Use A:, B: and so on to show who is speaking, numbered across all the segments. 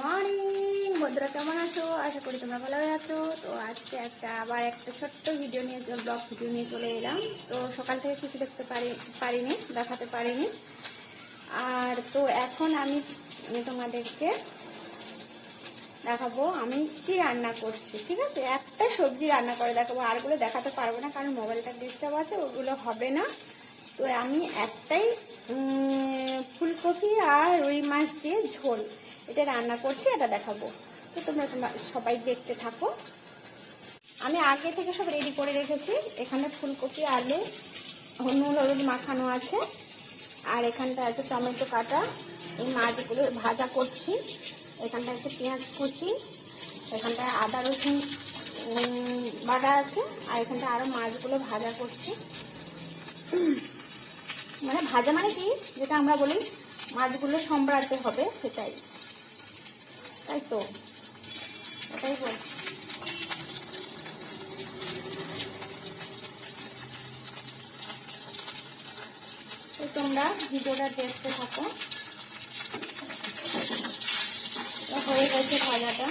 A: Morning, বন্ধুরা কেমন আছো? আশা করি তোমরা ভালো আছো। তো আজকে একটা আবার একটা ছোট্ট ভিডিও নিয়ে ব্লগ ভিডিও নিয়ে চলে এলাম। তো সকাল থেকে কিছু দেখতে পারি পারিনি, দেখাতে পারিনি। আর তো এখন আমি তোমাদেরকে দেখাবো আমি কি রান্না করছি, ঠিক আছে? একটা সবজি রান্না করে দেখাবো। আরগুলো দেখাতে পারব না, কারণ মোবাইলটা ডিস্টার্ব আছে, ওগুলো হবে না। তো আমি একটাই ফুলকপি আর রুই মাছ দিয়ে ঝোল। এটা রান্না করছি, এটা দেখাবো। তো তোমরা তোমরা সবাই দেখতে থাকো। আমি আগে থেকে সব রেডি করে রেখেছি। এখানে ফুলকপি, আলু নুন হলুদ মাখানো আছে। আর এখানটা আছে টমেটো কাটা। এই মাছগুলো ভাজা করছি। এখানটা আছে পেঁয়াজ কুচি। এখানটায় আদা, রসুন বাটা আছে। আর এখানটা আরও মাছগুলো ভাজা করছি। মানে ভাজা মানে কি? যেটা আমরা বলি মাছগুলো সম্রাতে হবে, সেটাই। তাই তো? ওটাই তো তোমরা ভিডিওটা দেখতে থাকো। হয়ে গেছে ভাজাটা।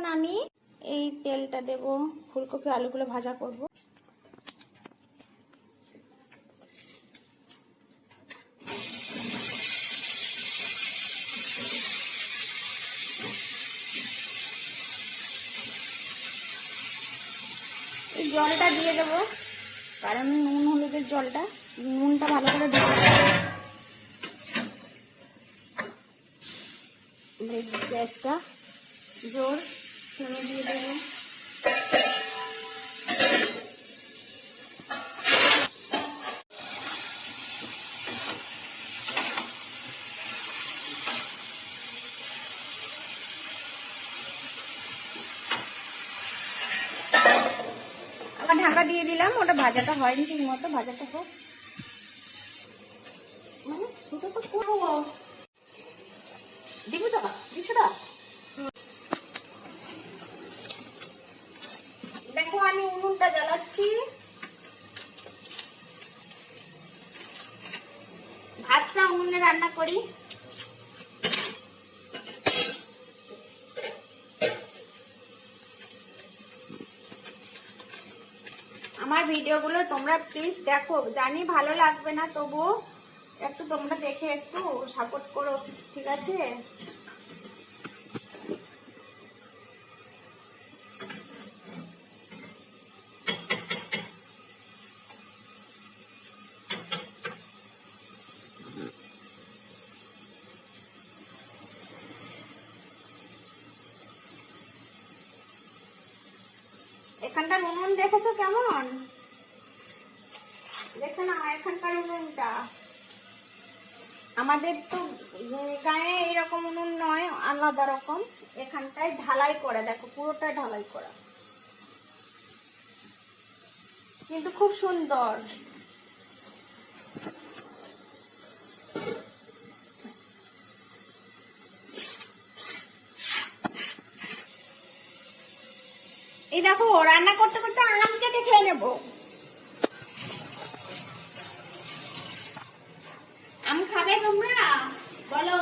A: এখন আমি এই তেলটা দেব, ফুলকপি আলুগুলো ভাজা করব। জলটা দিয়ে দেবো, কারণ নুন, হলুদের জলটা, নুনটা ভালো করে দিতে গ্যাসটা জোর। ফ্লেমে দিয়ে দেবো। ঢাকা দিয়ে দিলাম, ওটা ভাজাটা হয়নি ঠিক মতো ভাজাটা হোক। মানে ছোটো তো করব। আমি উনুনটা জ্বালাচ্ছি। ভাতটা উনুনে রান্না করি। আমার ভিডিওগুলো তোমরা প্লিজ দেখো। জানি ভালো লাগবে না, তবুও একটু তোমরা দেখে একটু সাপোর্ট করো, ঠিক আছে? এখানটার উনুন দেখেছ কেমন? দেখো না, এখানকার উনুনটা আমাদের তো গায়ে এইরকম উনুন নয়, আলাদা রকম। এখানটায় ঢালাই করা, দেখো, পুরোটা ঢালাই করা। কিন্তু খুব সুন্দর এই দেখো রান্না করতে করতে আম কেটে খেয়ে নেব। আম খাবে তোমরা? বলো,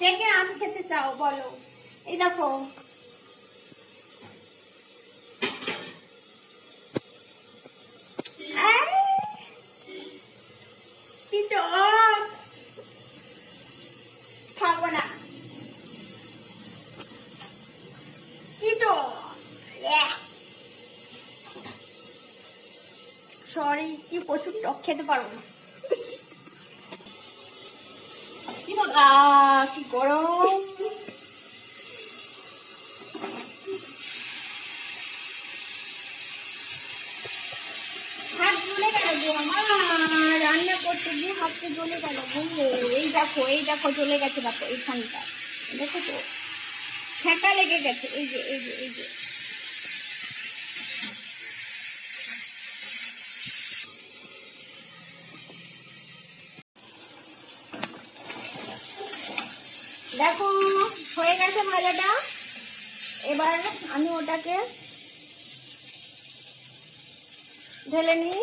A: কে কে আম খেতে চাও বলো। এই দেখো আয়, কি টক। খাব না কি টক। Yeah. সরি কি প্রচুর টক খেতে পারব না কি কি গরম। হাত আমার। রান্না করতে হাতটা এই দেখো এই দেখো গেছে, দেখো এইখানটা। দেখো তো। ছ্যাঁকা লেগে গেছে, এই যে এই যে এই যে। দেখো, হয়ে গেছে ভাজাটা। এবার আমি ওটাকে ঢেলে নিই।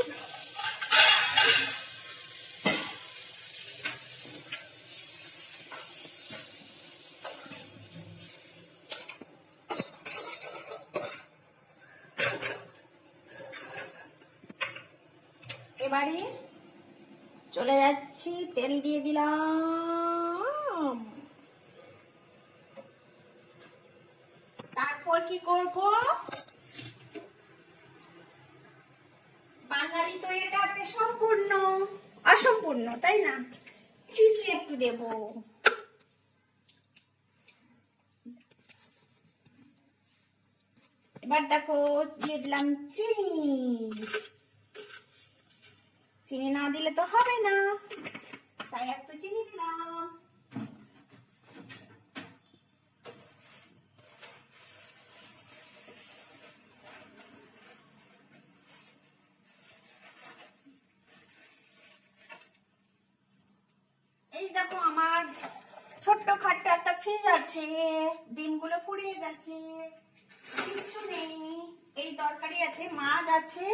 A: এবারে চলে যাচ্ছি, তেল দিয়ে দিলাম তারপর কি করব বাঙালি তো এটাতে সম্পূর্ণ অসম্পূর্ণ, তাই না? চিনি একটু দেব। এবার দেখো, দিয়ে দিলাম চিনি। চিনি না দিলে তো হবে না। তাই একটু চিনি দিলাম এই দেখো আমার ছোট্ট ফ্রিজ আছে, ডিমগুলো ফুরিয়ে গেছে। কিচ্ছু নেই, এই তরকারি আছে, মাছ আছে,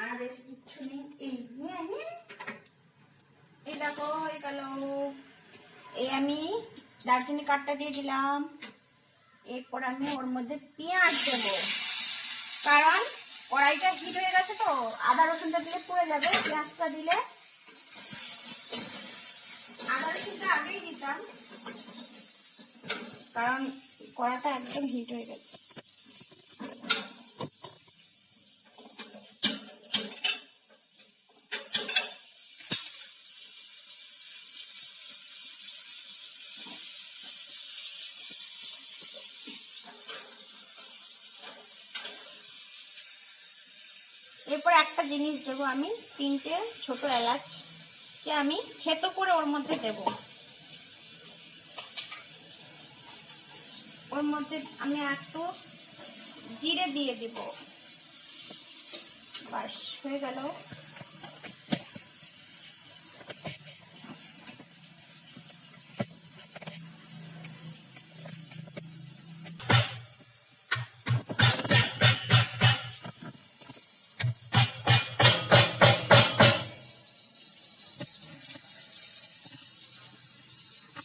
A: আর বেশি কিচ্ছু নেই। এই, নিয়ে। এই দেখো, এই গেল। এই আমি দারচিনি কাঠটা দিয়ে দিলাম। এরপর আমি ওর মধ্যে পেঁয়াজ দেবো। কারণ কড়াইটা হিট হয়ে গেছে তো, আদা রসুনটা দিলে পুড়ে যাবে, পেঁয়াজটা দিলে। আদা রসুনটা আগেই দিতাম। কারণ কড়াটা একদম হিট হয়ে গেছে। এরপর একটা জিনিস দেবো আমি, তিনটে ছোট এলাচ কে আমি থেতো করে ওর মধ্যে দেব। ওর মধ্যে আমি একটু জিরে দিয়ে দিব। বাস হয়ে গেল।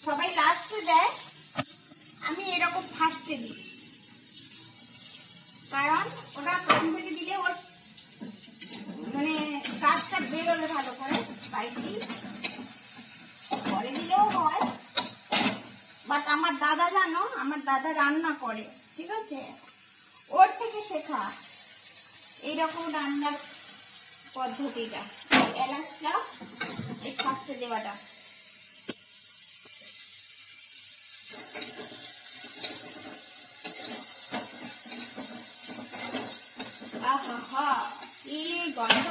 A: সবাই লাস্টে দেয় আমি এরকম ফার্স্টে দিই কারণ ওটা প্রথম থেকে দিলে ওর মানে কাজটা বেরোলে ভালো করে তাই দিই পরে দিলেও হয় বাট আমার দাদা জানো, আমার দাদা রান্না করে, ঠিক আছে? ওর থেকে শেখা এইরকম রান্নার পদ্ধতিটা। এলাচটা, এই ফার্স্টে দেওয়াটা। আহা কি গন্ধ।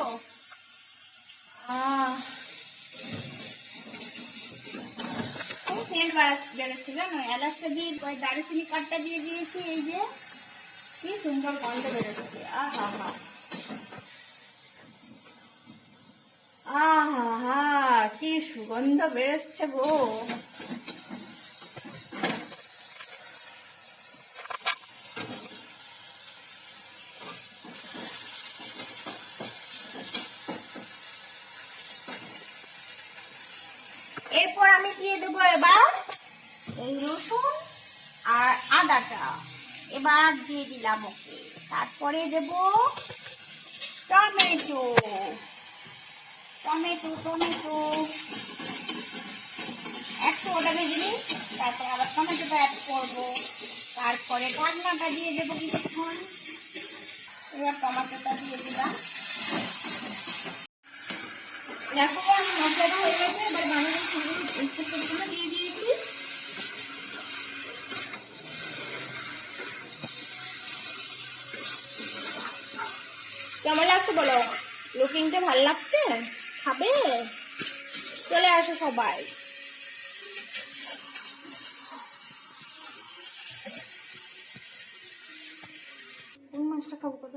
A: আহ খুব সেন্ট বেরোচ্ছে জানো এলাচটা দিয়ে ওই দারুচিনি কাঠটা দিয়ে দিয়েছি, এই যে। কি সুন্দর গন্ধ বেরোচ্ছে। আহা, হা। আহা, হা, কি সুগন্ধ বেরোচ্ছে গো এরপর আমি দিয়ে দেবো এবার এই রসুন আর আদাটা। এবার দিয়ে দিলাম ওকে। তারপরে দেব টমেটো। Tomato tomato. একটু ওটা ভেজে নিই, তারপরে আবার টমেটোটা অ্যাড করব। তারপরে ঢাকনাটা দিয়ে দেবো কিছুক্ষণ। এবার টমেটোটা দিয়ে দিলাম। দেখো, মশলাটা হয়ে গেছে, এবার বানানোর সঙ্গে দিয়ে দিয়েছি। কেমন লাগছে বলো? লুকিংটা ভালো লাগছে? খাবে? চলে আসো সবাই। মাছটা খাব কত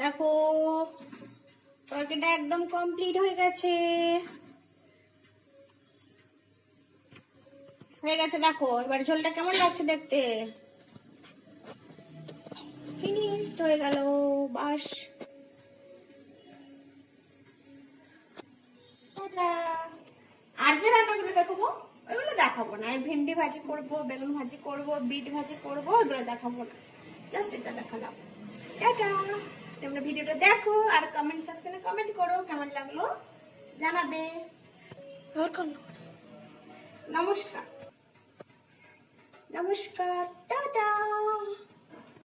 A: দেখো তরকারিটা একদম কমপ্লিট হয়ে গেছে। হয়ে গেছে দেখো। এবার ঝোলটা কেমন লাগছে দেখতে? ফিনিশড হয়ে গেল বাস। আর যে রান্নাগুলো দেখাবো ওইগুলো দেখাবো না। এই ভেন্ডি ভাজি করব বেগুন ভাজি করব বিট ভাজি করব ওইগুলো দেখাবো না। জাস্ট এটা দেখালাম। টাটা তোমরা ভিডিওটা দেখো আর কমেন্ট সেকশনে কমেন্ট করো কেমন লাগল? জানাবে। নমস্কার। নমস্কার টাটা